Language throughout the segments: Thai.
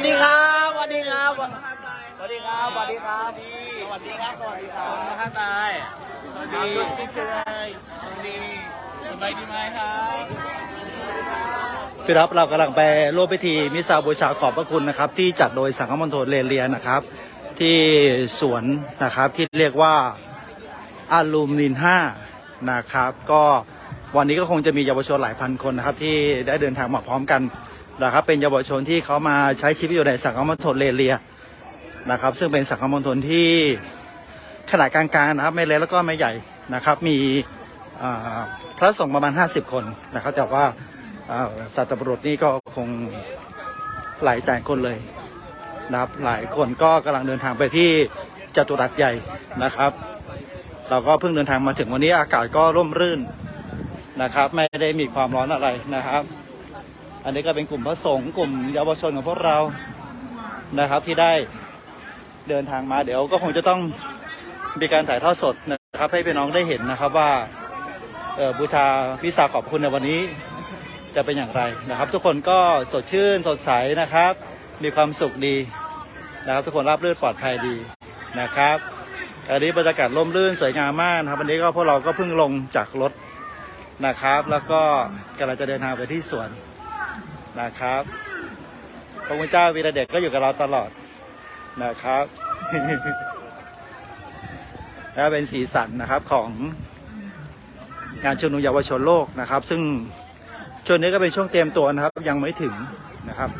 วัสดีครับสวัสดีครับสวัสดีครับสวัสดีครับสวัสดีครับสวัสดีครับท่านนายสวัสดีสติ๊กเกอร์ไงสวัสดีสบายดีไหมครับพี่รับเรากำลังไปร่วมพิธีมิสซาบูชาขอบพระคุณนะครับ ที่จัดโดยสังฆมณฑลเรเลียนะครับ ที่สวนนะครับที่เรียกว่าอาลูมินห้านะครับ ก็วันนี้ก็คงจะมีเยาวชนหลายพันคนนะครับ ที่ได้เดินทางมาพร้อมกัน นะครับ เป็นเยาวชนที่เขามาใช้ชีวิตอยู่ในสังฆมณฑลเรเลียนะครับ ซึ่งเป็นสังฆมณฑลที่ขนาดกลางๆนะครับไม่เล็กแล้วก็ไม่ใหญ่นะครับ มีพระสงฆ์ประมาณ 50 คนนะครับ แต่ว่าสัตว์บุรุษนี่ก็คงหลายแสนคนเลยนะครับ หลายคนก็กำลังเดินทางไปที่จตุรัสใหญ่นะครับ เราก็เพิ่งเดินทางมาถึงวันนี้อากาศก็ร่มรื่นนะครับ ไม่ได้มีความร้อนอะไรนะครับ อันนี้ก็เป็นกลุ่มพระสงฆ์กลุ่มเยาวชนของพวกเรานะครับที่ได้เดินทางมาเดี๋ยวก็คงจะต้องมีการถ่ายทอดสดนะครับให้พี่น้องได้เห็นนะครับว่าบูชาพิสาขอบคุณในวันนี้จะเป็นอย่างไรนะครับ ทุกคนก็สดชื่นสดใสนะครับ มีความสุขดีนะครับ ทุกคนราบรื่นปลอดภัยดีนะครับอันนี้บรรยากาศร่มรื่นสวยงามมากนะครับวันนี้ก็พวกเราก็เพิ่งลงจากรถนะครับ แล้วก็กำลังจะเดินทางไปที่สวน นะครับพระคุณเจ้าวีระเดชก็อยู่กับเราตลอดนะครับและเป็นสีสันนะครับของงานชุมนุมเยาวชนโลกนะครับ ซึ่งช่วงนี้ก็เป็นช่วงเตรียมตัวนะครับ ยังไม่ถึงนะครับ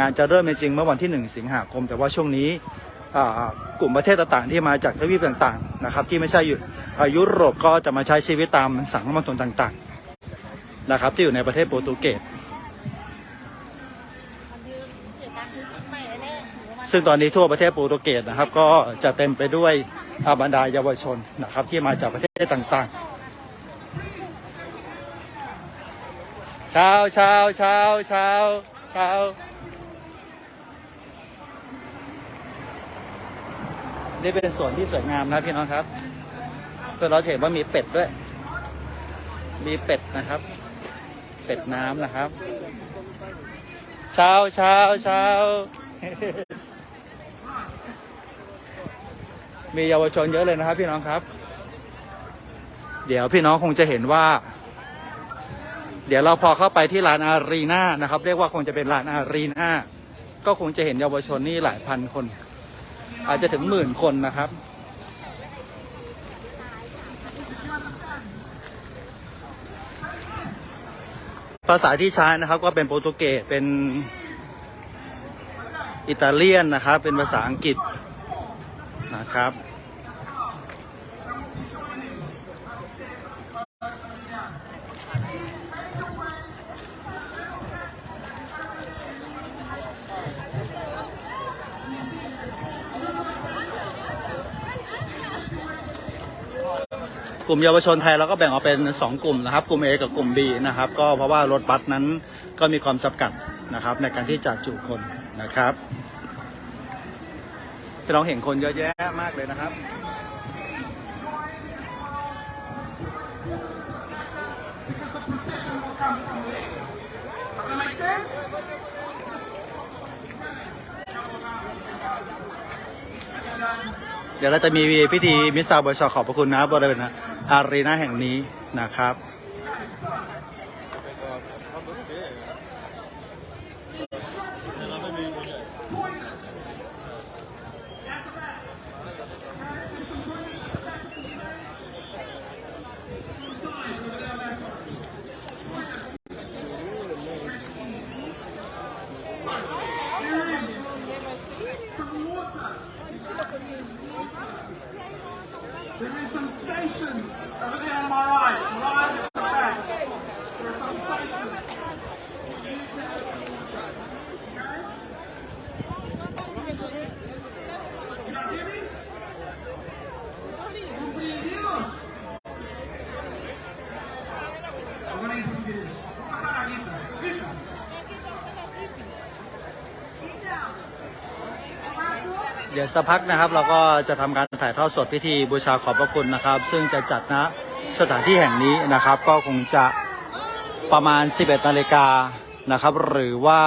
งานจะเริ่มจริงเมื่อวันที่ 1 สิงหาคม แต่ว่าช่วงนี้กลุ่มประเทศต่างๆที่มาจากทวีปต่างๆนะครับ ที่ไม่ใช่อยู่ยุโรปก็จะมาใช้ชีวิตตามสังคมต่างๆ นะครับ ที่อยู่ในประเทศโปรตุเกส ซึ่งตอนนี้ทั่วประเทศโปรตุเกสนะครับ ก็จะเต็มไปด้วยอาบรรดาเยาวชนนะครับ ที่มาจากประเทศต่างๆ เช้าเช้าเช้าเช้าเช้านี่เป็นสวนที่สวยงามนะพี่น้องครับเพื่อเราเห็นว่ามีเป็ดด้วย มีเป็ดนะครับ เป็ดน้ำนะครับ เช้าเช้าเช้า มีเยาวชนเยอะเลยนะครับ พี่น้องครับ เดี๋ยวพี่น้องคงจะเห็นว่า เดี๋ยวเราพอเข้าไปที่ลานอารีนานะครับ เรียกว่าคงจะเป็นลานอารีนาก็คงจะเห็นเยาวชนนี่หลายพันคน อาจจะถึงหมื่นคนนะครับภาษาที่ใช้นะครับก็เป็นโปรตุเกส เป็นอิตาเลียนนะครับ เป็นภาษาอังกฤษนะครับ กลุ่มเยาวชนไทยเราก็แบ่งออกเป็น 2 กลุ่มนะครับ กลุ่ม A กับกลุ่ม B นะครับ ก็เพราะว่ารถบัสนั้นก็มีความจำกัดนะครับ ในการที่จะจุคนนะครับพี่น้องเห็นคนเยอะแยะมากเลยนะครับเดี๋ยวเราจะมีพิธีมิสซาบอชขอบพระคุณนะบริเวณ อารีนาแห่งนี้นะครับ stations over there on my right, ดี๋ยวสักพักนะครับ เราก็จะทำการถ่ายทอดสดพิธีบูชาขอบพระคุณนะครับ ซึ่งจะจัดณสถานที่แห่งนี้นะครับ ก็คงจะประมาณ 11นาฬิกานะครับ หรือว่า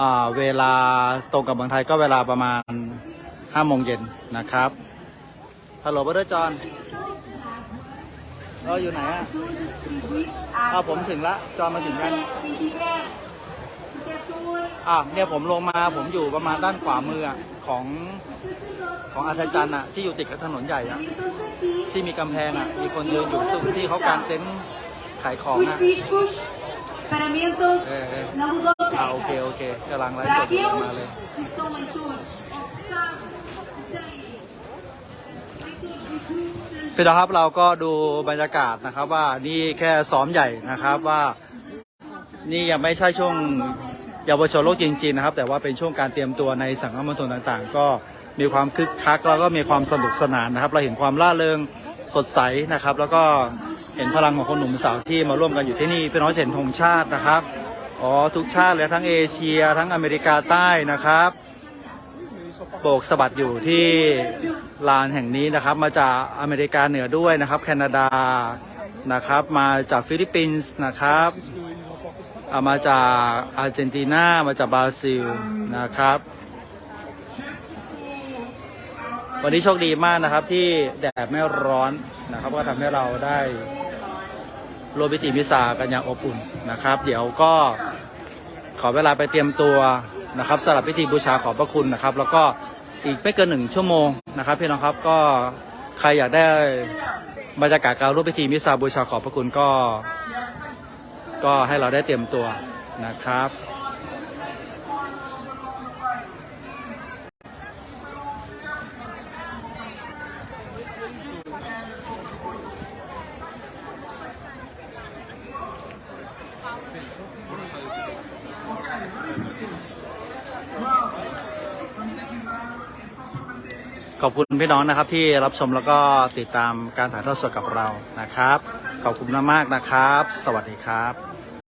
อ่าเวลาตรงกับเมืองไทยก็เวลาประมาณ5โมงเย็นนะครับฮัลโหลบัตเตอร์จอนเราอยู่ไหนอะอ้าวผมถึงละจอนมาถึงยัง อะเนี่ยผมลงมาผมอยู่ประมาณด้านขวามืออะของของอาจารย์จันทร์อะที่อยู่ติดกับถนนใหญ่อะที่มีกำแพงอะมีคนยืนอยู่ตรงที่เขากางเต็นท์ขายของ Os อะ bispos, paramentos É, é. na อ่าโอเค ludoteca. โอเคกำลังไลฟ์ส Para ดอยู่มา aqueles เลย que são leitores, ou que sabem que têm eh, leitores dos grupos พี่น้องครับเราก็ดูบรรยากาศนะครับว่านี่แค่ซ้อมใหญ่นะครับว่า นี่ยังไม่ใช่ช่วง เยาวชนโลกจริงๆนะครับ แต่ว่าเป็นช่วงการเตรียมตัวในสังคมณฑลต่างๆ ก็มีความคึกคักแล้วก็มีความสนุกสนานนะครับ เราเห็นความร่าเริงสดใสนะครับ แล้วก็เห็นพลังของคนหนุ่มสาวที่มาร่วมกันอยู่ที่นี่พี่น้องเห็นธงชาตินะครับอ๋อทุกชาติเลยทั้งเอเชีย ทั้งอเมริกาใต้นะครับโบกสะบัดอยู่ที่ลานแห่งนี้นะครับ มาจากอเมริกาเหนือด้วยนะครับ แคนาดานะครับ มาจากฟิลิปปินส์นะครับ อ่ามาจากอาร์เจนตินามาจากบราซิลนะครับ วันนี้โชคดีมากนะครับที่แดดไม่ร้อนนะครับ ก็ทำให้เราได้ร่วมพิธีมิสากันอย่างอบอุ่นนะครับ เดี๋ยวก็ขอเวลาไปเตรียมตัวนะครับสำหรับพิธีบูชาขอบพระคุณนะครับ แล้วก็อีกไม่เกินหนึ่งชั่วโมงนะครับพี่น้องครับก็ใครอยากได้บรรยากาศการร่วมพิธีมิสาบูชาขอบพระคุณก็ ก็ให้เราได้เตรียมตัวนะครับ ขอบคุณพี่น้องนะครับที่รับชมแล้วก็ติดตามการถ่ายทอดสดกับเรานะครับ ขอบคุณมากๆนะครับ สวัสดีครับ